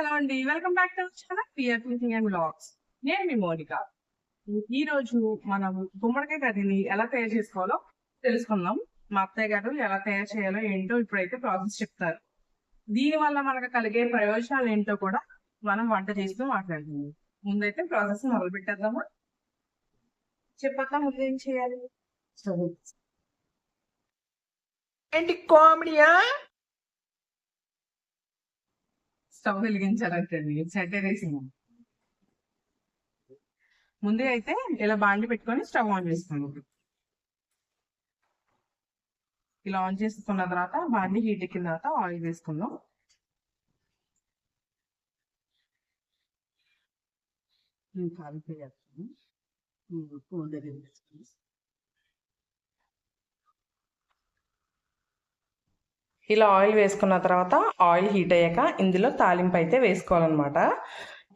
Hello అండి. Welcome back to channel pure thinking and blogs నేను మీ మోనిక. ఈ రోజు మనం గుమ్మడికాయ కర్రీని ఎలా తయారు చేసుకోవాలో తెలుసుకుందాం. మా అత్తయ్య గారు ఎలా తయారు చేయాలో ఏంటో ఇప్పుడైతే ప్రాసెస్ చెప్తారు. దీని వల్ల మనకు కలిగే ప్రయోజనాలు ఏంటో కూడా మనం వంట చేస్తూ మాట్లాడుతున్నాం ముందైతే ప్రాసెస్ మొదలు పెట్టేద్దామా? చెప్పక ముందు ఏం చేయాలి? ఏంటి కామెడీయా? స్టవ్ వెలిగించాలంటండి. సెట్ వేసింది ముందే అయితే ఇలా బాండి పెట్టుకొని స్టవ్ ఆన్ చేసుకున్నాం ఇలా ఆన్ చేసుకున్న తర్వాత బాండి హీట్ ఎక్కిన తర్వాత ఆయిల్ వేసుకుందాం. ఇలా ఆయిల్ వేసుకున్న తర్వాత ఆయిల్ హీట్ అయ్యాక ఇందులో తాలింపు అయితే వేసుకోవాలన్నమాట.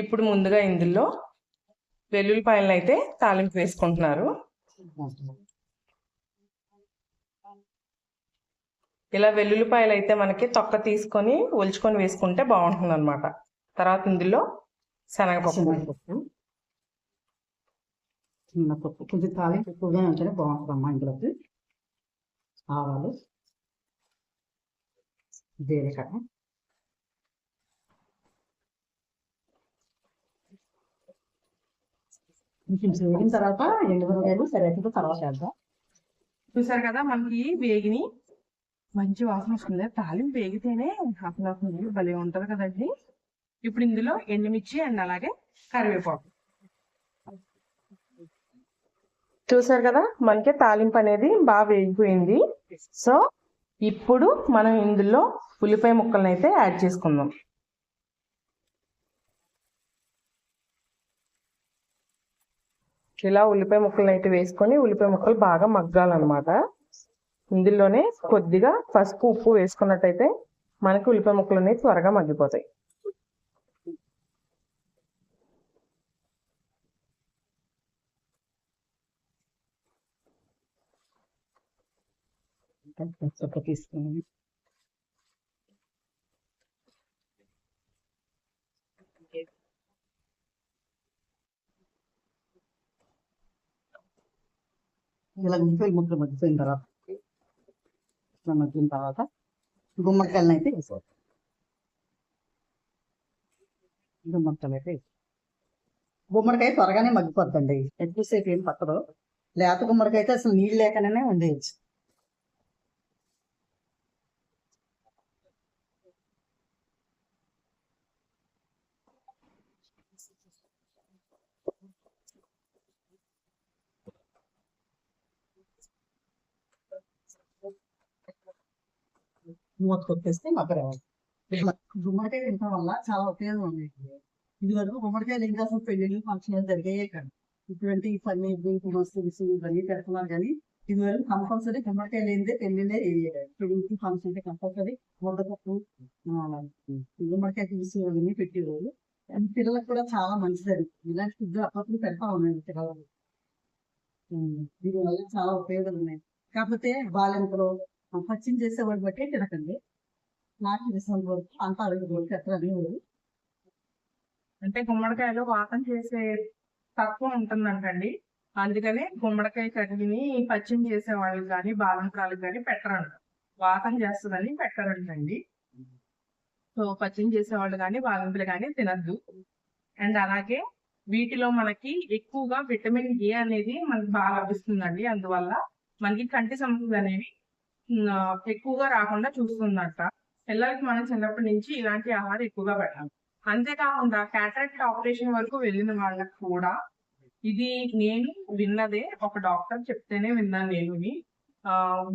ఇప్పుడు ముందుగా ఇందులో వెల్లుల్లిపాయలను అయితే తాలింపు వేసుకుంటున్నారు. ఇలా వెల్లుల్లిపాయలు అయితే మనకి తొక్క తీసుకొని ఒలుచుకొని వేసుకుంటే బాగుంటుంది అనమాట తర్వాత ఇందులో శనగపప్పు. శనగపప్పు. కొంచెం తాలింపు ఎక్కువగా ఉంటేనే బాగుంటుంది అమ్మా ఇంట్లోకి ఆవాలు. జీలకర్ర కొంచెం వేగిన తర్వాత సరిగ్గా తర్వాత వేద్దాం చూసారు కదా మనకి వేగిని మంచి వాసన వస్తుంది. తాలింపు వేగితేనే అసలు అసలు భలే ఉంటది కదండి. ఇప్పుడు ఇందులో ఎండుమిర్చి అండ్ అలాగే కరివేపాకు. చూసారు కదా మనకి తాలింపు అనేది బాగా వేగిపోయింది. సో ఇప్పుడు మనం ఇందులో ఉల్లిపాయ ముక్కలను అయితే యాడ్ చేసుకుందాం. ఇలా ఉల్లిపాయ ముక్కలను అయితే వేసుకొని ఉల్లిపాయ ముక్కలు బాగా మగ్గాలన్నమాట. ఇందులోనే కొద్దిగా పసుపు ఉప్పు వేసుకున్నట్టయితే మనకి ఉల్లిపాయ ముక్కలు అనేవి త్వరగా మగ్గిపోతాయి. చొక్క తీసుకుని ఇలా ఉల్లిపాయలు ముక్కలు మగ్గిపోయిన తర్వాత ఇట్లా మగ్గిన తర్వాత గుమ్మక్కలను అయితే వేసుకోవాలి గుమ్మక్కలు అయితే వేసుకోవాలి. గుమ్మడికాయ త్వరగానే మగ్గిపోద్దండి ఎక్కువసేపు ఏం పక్కదు లేత గుమ్మడికాయ అయితే అసలు నీళ్ళు లేకనే ఉండేయచ్చు మూత కొట్టేస్తే మగ్గరావాలి గుమ్మడికాయ తినడం వల్ల చాలా ఉపయోగం ఉంది ఇది. వరకు గుమ్మడికాయలు ఇంకా అసలు పెళ్ళిళ్ళు ఫంక్షన్లు జరిగాయే కాదు. ఇటువంటి పన్నీర్ మస్తూస్ ఇవన్నీ పెడుతున్నారు కానీ ఇది వరకు కంపల్సరీ గుమ్మడికాయ లేనిదే పెళ్ళిళ్ళే పెళ్ళికి ఫంక్షన్ అంటే కంపల్సరీ ముద్దపప్పు గుమ్మడికాయ పులుసు అవన్నీ పెట్టేవారు అండ్ పిల్లలకు కూడా చాలా మంచిది ఇలాంటి ఫుడ్ అప్పుడప్పుడు పెడతా ఉన్నాను పిల్లలు దీనివల్ల చాలా ఉపయోగాలు ఉన్నాయి. కాకపోతే బాలింతలో పచ్చిని చేసేవాడు బట్టే తినకండి. నాకు తెలిసిన వరకు అంత అడుగు ఎత్తరని అంటే గుమ్మడికాయలో వాతం చేసే తక్కువ ఉంటుందంటండి. అందుకనే గుమ్మడికాయ కడిగిని పచ్చిమి చేసే వాళ్ళకి కానీ బాలంకాలకు కానీ పెట్టరంట. వాతం చేస్తుందని పెట్టరంటండి. సో పచ్చిమి చేసే వాళ్ళు కానీ బాలింపులు కానీ తినద్దు. అండ్ అలాగే వీటిలో మనకి ఎక్కువగా విటమిన్ ఏ అనేది మనకి బాగా లభిస్తుందండి. అందువల్ల మనకి కంటి సమస్యలు అనేవి ఎక్కువగా రాకుండా చూస్తుందట. పిల్లలకి మనం చిన్నప్పటి నుంచి ఇలాంటి ఆహారం ఎక్కువగా పెట్టాలి అంతేకాకుండా క్యాటరాక్ట్ ఆపరేషన్ వరకు వెళ్ళిన వాళ్ళకి కూడా ఇది నేను విన్నదే ఒక డాక్టర్ చెప్తేనే విన్నాను నేను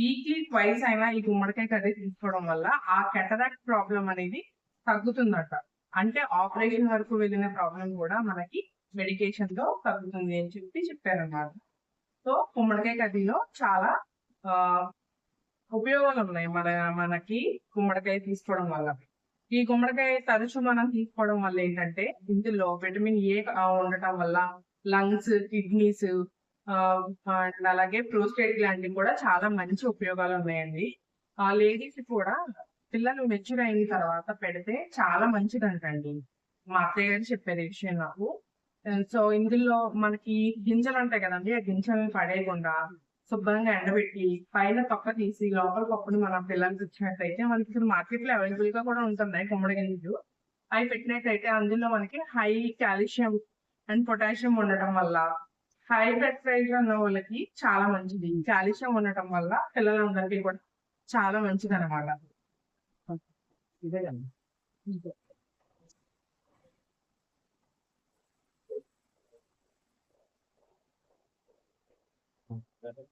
వీక్లీ ట్వైస్ అయినా ఈ గుమ్మడికాయ కర్రీ తీసుకోవడం వల్ల ఆ కెటరాక్ట్ ప్రాబ్లం అనేది తగ్గుతుందట. అంటే ఆపరేషన్ వరకు వెళ్ళిన ప్రాబ్లం కూడా మనకి మెడికేషన్తో తగ్గుతుంది అని చెప్పి చెప్పారన్నమాట. సో గుమ్మడికాయ కర్రీలో చాలా ఉపయోగాలు ఉన్నాయి మన మనకి గుమ్మడికాయ తీసుకోవడం వల్ల. ఈ గుమ్మడికాయ తరచు మనం తీసుకోవడం వల్ల ఏంటంటే ఇందులో విటమిన్ ఏ ఉండటం వల్ల లంగ్స్ కిడ్నీస్ అండ్ అలాగే ప్రోస్టేట్ గ్లాండ్ కూడా చాలా మంచి ఉపయోగాలు ఉన్నాయండి ఆ లేడీస్ కూడా పిల్లలు మెచ్యూర్ అయిన తర్వాత పెడితే చాలా మంచిదంటండి. మా అత్తయ్య గారు చెప్పేది విషయం నాకు. సో ఇందులో మనకి గింజలు ఉంటాయి కదండి ఆ గింజలను పడేయకుండా శుభ్రంగా ఎండబెట్టి పైన తొక్క తీసి లోపల పప్పుని మన పిల్లలకి ఇచ్చినట్టయితే మనకి ఇప్పుడు మార్కెట్లో అవైలబుల్గా కూడా ఉంటుంది గుమ్మడి గింజలు అవి పెట్టినట్టయితే అందులో మనకి హై కాల్షియం అండ్ పొటాషియం ఉండటం వల్ల హై బ్లడ్ ప్రెషర్ ఉన్న వాళ్ళకి చాలా మంచిది. కాల్షియం ఉండటం వల్ల పిల్లలందరికీ కూడా చాలా మంచిది అనమాట ఇదే. కదా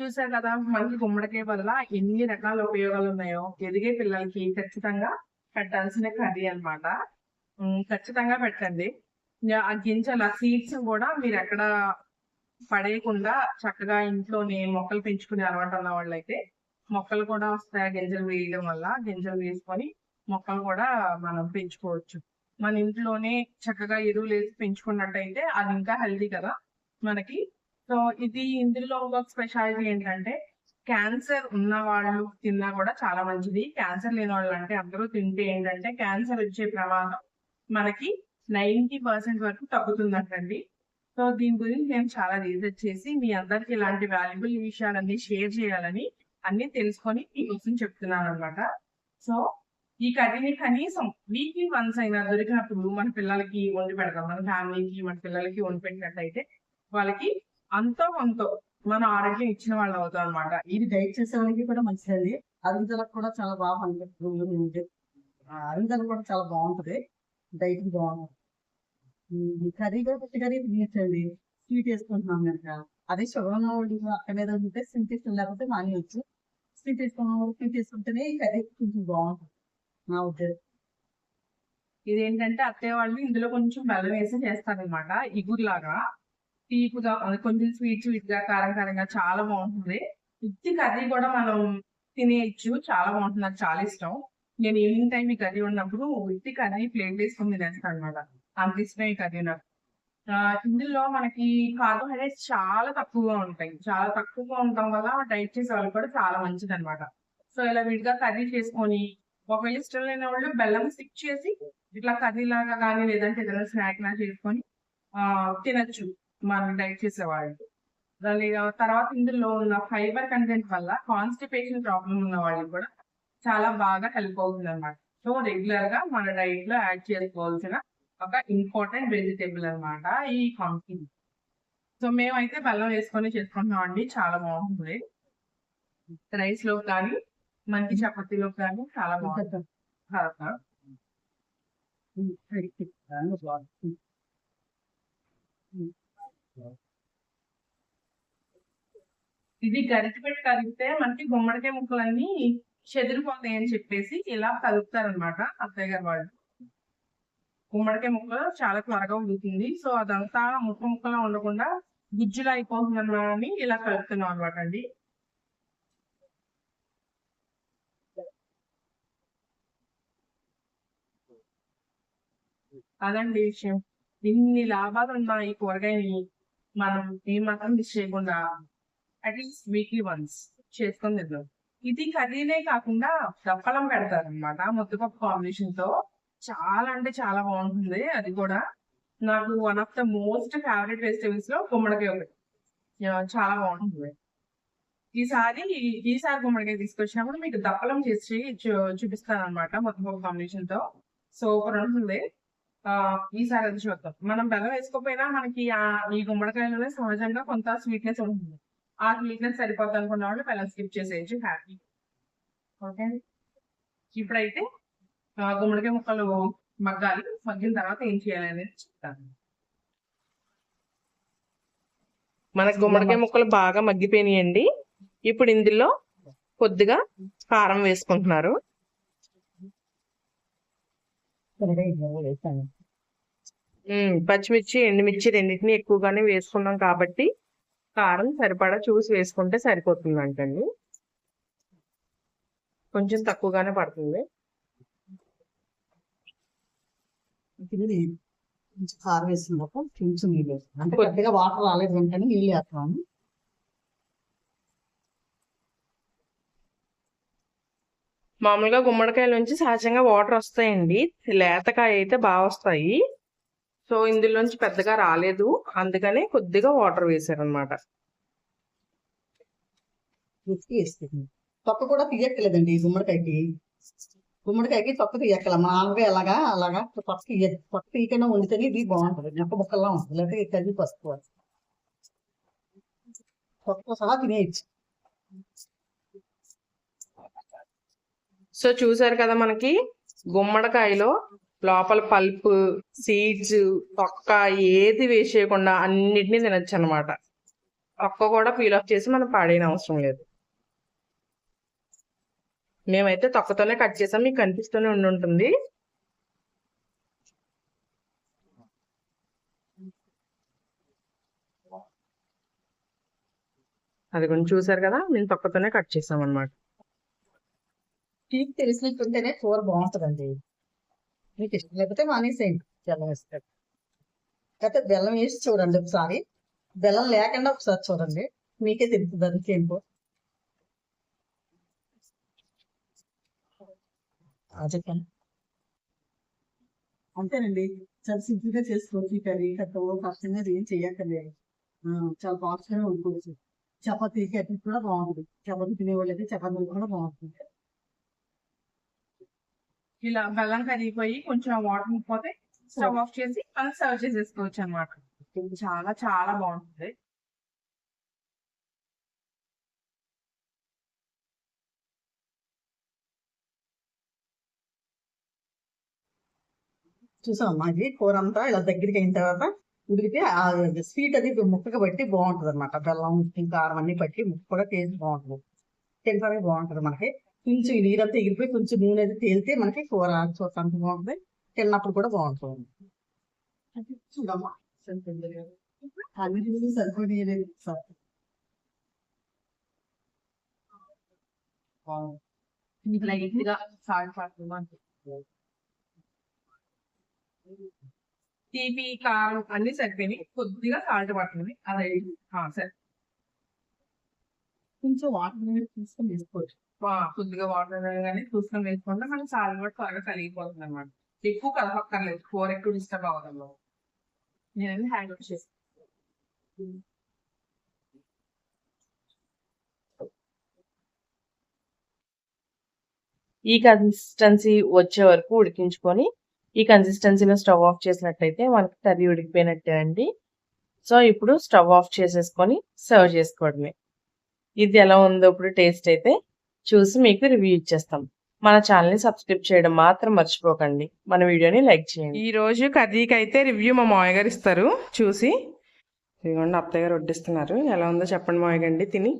చూసారు కదా మనకి గుమ్మడికాయ వల్ల ఎన్ని రకాల ఉపయోగాలు ఉన్నాయో. ఎదిగే పిల్లలకి ఖచ్చితంగా పెట్టాల్సిన కర్రీ అన్నమాట. ఖచ్చితంగా పెట్టండి. ఆ గింజల సీడ్స్ కూడా మీరు ఎక్కడ పడేయకుండా చక్కగా ఇంట్లోనే మొక్కలు పెంచుకునే అలవాటు ఉన్న వాళ్ళైతే మొక్కలు కూడా వస్తాయి ఆ గింజలు వేయడం వల్ల. గింజలు వేసుకొని మొక్కలు కూడా మనం పెంచుకోవచ్చు. మన ఇంట్లోనే చక్కగా ఎరువులు వేసి పెంచుకున్నట్టయితే అది ఇంకా హెల్దీ కదా. మనకి సో ఇది ఇందులో ఒక స్పెషాలిటీ ఏంటంటే క్యాన్సర్ ఉన్న వాళ్ళు తిన్నా కూడా చాలా మంచిది. క్యాన్సర్ లేని వాళ్ళు అంటే అందరూ తింటే ఏంటంటే క్యాన్సర్ వచ్చే ప్రమాదం మనకి నైన్టీ పర్సెంట్ వరకు తగ్గుతుందంటండి. సో దీని గురించి నేను చాలా రీసెర్చ్ చేసి మీ అందరికి ఇలాంటి వాల్యుబుల్ విషయాలన్నీ షేర్ చేయాలని అన్ని తెలుసుకొని మీకోసం చెప్తున్నాను అనమాట సో ఈ కర్రీని కనీసం వీక్లీ వన్స్ అయినా దొరికినప్పుడు మన పిల్లలకి వండి పెడతాం. మన ఫ్యామిలీకి మన పిల్లలకి వండి పెట్టినట్టయితే వాళ్ళకి అంతో కొంత మన ఆరోగ్యం ఇచ్చిన వాళ్ళు అవుతాం అనమాట ఇది డైట్ చేసే వాళ్ళకి కూడా మంచిదండి. అరుగుదలకు కూడా చాలా బాగా పనిచేస్తుంది. అరుగుదల కూడా చాలా బాగుంటది. డైట్ బాగుంటుంది ఈ కర్రీ కూడా పెట్టి కర్రీ తినచ్చండి స్వీట్ వేసుకుంటున్నాం కనుక. అదే షుగర్ వాళ్ళు అక్కడ మీద ఉంటే స్వీట్ ఇష్టం లేకపోతే మానేయచ్చు. స్వీట్ వేసుకున్న వాళ్ళు స్వీట్ వేసుకుంటేనే ఈ కర్రీ కొంచెం బాగుంటుంది. నా ఉద్దేశం. ఇదేంటంటే అత్తయ్య వాళ్ళు ఇందులో కొంచెం బెల్లం వేసి చేస్తారనమాట ఇగురులాగా. తీపుగా కొంచెం స్వీట్ స్వీట్గా కారం కారంగా చాలా బాగుంటుంది. ఉత్తి కర్రీ కూడా మనం తినేయచ్చు. చాలా బాగుంటుంది. నాకు చాలా ఇష్టం. నేను ఈవినింగ్ టైం ఈ కర్రీ ఉన్నప్పుడు ఇట్టి కర్రీ ప్లేట్ వేసుకుని తినేస్తాను అనమాట అంత ఇష్టం ఈ కర్రీ నాకు. ఆ, ఇందులో మనకి కార్బోహైడ్రేట్స్ చాలా తక్కువగా ఉంటాయి. చాలా తక్కువగా ఉండటం వల్ల డైట్ చేసే వాళ్ళకి కూడా చాలా మంచిది అనమాట సో ఇలా విడిగా కర్రీ చేసుకొని ఒకవేళ ఇష్టం లేని వాళ్ళు బెల్లం స్టిక్ చేసి ఇట్లా కర్రీ లాగా కానీ లేదంటే ఏదైనా స్నాక్ లా చేసుకొని ఆ తినచ్చు. మనం డైట్ చేసేవాళ్ళు. దాని తర్వాత ఇందులో ఉన్న ఫైబర్ కంటెంట్ వల్ల కాన్స్టిపేషన్ ప్రాబ్లం ఉన్న వాళ్ళకి కూడా చాలా బాగా హెల్ప్ అవుతుంది అనమాట సో రెగ్యులర్గా మన డైట్లో యాడ్ చేసుకోవాల్సిన ఒక ఇంపార్టెంట్ వెజిటేబుల్ అన్నమాట ఈ పంకిన్ సో మేమైతే బెల్లం వేసుకొని చేసుకుంటున్నాం అండి చాలా బాగుంటుంది రైస్లో కానీ మనకి చపాతీలో కానీ చాలా బాగుంటుంది. ఇది గరిచిపెట్టి కలిగితే మనకి గుమ్మడికాయ ముక్కలన్నీ చెదిరిపోతాయి అని చెప్పేసి ఇలా కలుపుతారనమాట అత్తయ్య గారు వాళ్ళు. గుమ్మడికాయ ముక్క చాలా త్వరగా ఉడుకుతుంది. సో అదంతా ముక్క ముక్కలా ఉండకుండా గుజ్జులా అయిపోతుందని ఇలా కలుపుతున్నాం అనమాట అండి. అదండి విషయం. ఇన్ని లాభాలు ఉన్నాయి కూరగాయని మనం ఏ మాత్రం మిస్ చేయకుండా అట్లీస్ట్ వీక్లీ వన్స్ చేసుకొని తిందాం. ఇది కర్రీనే కాకుండా దప్పలం పెడతారు అనమాట ముద్దపప్పు కాంబినేషన్తో. చాలా అంటే చాలా బాగుంటుంది. అది కూడా నాకు one of the most favourite వెజిటేబుల్స్లో గుమ్మడికాయ ఒకటి చాలా బాగుంటుంది. ఈసారి ఈసారి గుమ్మడికాయ తీసుకొచ్చినప్పుడు మీకు దప్పలం చేసి చూ- చూపిస్తాను అనమాట ముద్దపప్పు కాంబినేషన్తో. సూపర్ ఉంటుంది. ఈసారి అది చూద్దాం. మనం బెల్లం వేసుకోకపోయినా మనకి ఆ ఈ గుమ్మడికాయలోనే సహజంగా కొంత స్వీట్నెస్ ఉంటుంది. ఆ స్వీట్నెస్ సరిపోద్ది అనుకున్న వాళ్ళు బెల్లం స్కిప్ చేసేయచ్చు. హ్యాపీ ఓకే ఇప్పుడైతే గుమ్మడికాయ ముక్కలు మగ్గాలి. మగ్గిన తర్వాత ఏం చేయాలి అనేది చెప్తాను. మనకు గుమ్మడికాయ ముక్కలు బాగా మగ్గిపోయినాయండి. ఇప్పుడు ఇందులో కొద్దిగా కారం వేసుకుంటున్నారు. వేస్తాను. పచ్చిమిర్చి ఎండుమిర్చి రెండింటిని ఎక్కువగానే వేసుకున్నాం కాబట్టి కారం సరిపడా చూసి వేసుకుంటే సరిపోతుంది అంటండి కొంచెం తక్కువగానే పడుతుంది. కారం వేసినప్పుడు కొంచెం నీళ్ళు వేస్తాను. అంటే కొద్దిగా వాటర్ రాలేదు వెంటనే నీళ్ళు వేస్తాను. మామూలుగా గుమ్మడికాయల నుంచి సహజంగా వాటర్ వస్తాయండి. లేతకాయ అయితే బాగా వస్తాయి. సో ఇందులోంచి పెద్దగా రాలేదు. అందుకనే కొద్దిగా వాటర్ వేసారనమాట తొక్క కూడా తీయక్కలేదండి గుమ్మడికాయకి. గుమ్మడికాయకి తొక్క తీయక్కల మామూలుగా ఎలాగా అలాగా తొక్క తీయదు తొక్క తీయకుండా వండితేనే ఇది బాగుంటుంది. నెప్ప ముక్కల్లా ఉంటుంది. లేకపోతే కలిపి పసుపు. తొక్క సహా తినేయచ్చు. సో చూసారు కదా మనకి గుమ్మడికాయలో లోపల పల్ప్ సీడ్స్ తొక్క ఏది వేసేయకుండా అన్నిటినీ తినచ్చు అనమాట తొక్క కూడా పీల్ ఆఫ్ చేసి మనం పాడైన అవసరం లేదు. మేమైతే తొక్కతోనే కట్ చేసాం. మీకు కనిపిస్తూనే ఉండి ఉంటుంది. అది కొంచెం చూసారు కదా? మేము తొక్కతోనే కట్ చేసాం అనమాట తీపి తెలిసినట్టుంటేనే కూర బాగుంటుందండి. మీకు ఇష్టం లేకపోతే మానేసేయండి. బెల్లం వేస్తారు అయితే బెల్లం వేసి చూడండి ఒకసారి. బెల్లం లేకుండా ఒకసారి చూడండి. మీకే తెలుస్తుంది అది ఏంటో చెప్పండి. అంతేనండి. చాలా సింపుల్గా చేసుకోవచ్చు ఈ కర్రీ. కట్టవు కష్టంగా ఏం ఆ, చాలా ఫాస్ట్గా వండుకోవచ్చు చపాతీకి అట్లా కూడా బాగుంటుంది. చపాతీ తినేవాళ్ళు అయితే చపాతీ కూడా బాగుంటుంది. ఇలా బెల్లం కరిగిపోయి కొంచెం వాటర్ పోతే స్టవ్ ఆఫ్ చేసి మనం సర్వ్ చేసేసుకోవచ్చు అనమాట చాలా చాలా బాగుంటుంది. చూసామమ్మా ఇది కూర అంతా ఇలా దగ్గరికి అయిన తర్వాత ఉడికితే ఆ స్వీట్ అది ముక్కగా బట్టి బాగుంటుంది అనమాట బెల్లం కారం అన్ని బట్టి ముక్కగా టేస్ట్ బాగుంటుంది. తినడానికి బాగుంటుంది మనకి. కొంచెం నీరంతా ఎగిరిపోయి కొంచెం నూనె అది తేలితే మనకి కూర చూడటానికి బాగుంటుంది తిన్నప్పుడు కూడా బాగుంటుంది. చూడమ్మా. సరిపోయి సార్. తీపి కారం అన్ని సరిపోయినాయి. కొద్దిగా సాల్ట్ పడుతుంది. అదే సరే. కొంచెం వాటర్ అనేది తీసుకొని వేసుకోవచ్చు. కొద్దిగా వాటర్ కానీ చూసుకొని వేసుకుంటే మనం చాలా కూడా త్వరగా కలిగిపోతుంది అనమాట ఎక్కువ కలపక్కర్లేదు. కూర ఎక్కువ డిస్టర్బ్ అవ్వదు. నేను హ్యాండ్ అవుట్ చేస్తాను ఈ కన్సిస్టెన్సీ వచ్చే వరకు ఉడికించుకొని ఈ కన్సిస్టెన్సీలో స్టవ్ ఆఫ్ చేసినట్టయితే మనకి కర్రీ ఉడికిపోయినట్టే అండి. సో ఇప్పుడు స్టవ్ ఆఫ్ చేసేసుకొని సర్వ్ చేసుకోవడమే. ఇది ఎలా ఉందో ఇప్పుడు టేస్ట్ అయితే చూసి మీకు రివ్యూ ఇచ్చేస్తాం. మన ఛానల్ని సబ్స్క్రైబ్ చేయడం మాత్రం మర్చిపోకండి. మన వీడియోని లైక్ చేయండి. ఈ రోజు కర్రీకి అయితే రివ్యూ మా మామయ్య గారు ఇస్తారు. చూసి ఇదిగోండి అత్తయ్య గారు వడ్డిస్తున్నారు. ఎలా ఉందో చెప్పండి మామయ్య గండి తిని.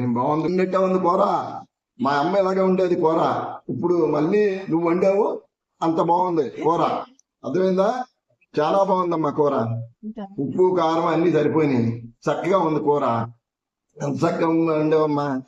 ఏం బాగుంది? కూర మా అమ్మ ఇలాగే ఉండేది కూర. ఇప్పుడు మళ్ళీ నువ్వు వండావు అంత బాగుంది కూర. అర్థమైందా? చాలా బాగుందమ్మా కూర. ఉప్పు కారం అన్ని సరిపోయినాయి. చక్కగా ఉంది కూర. ఎంత చక్కగా ఉంది వండేవమ్మా.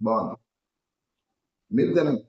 బాగుంది. మీరు తినండి.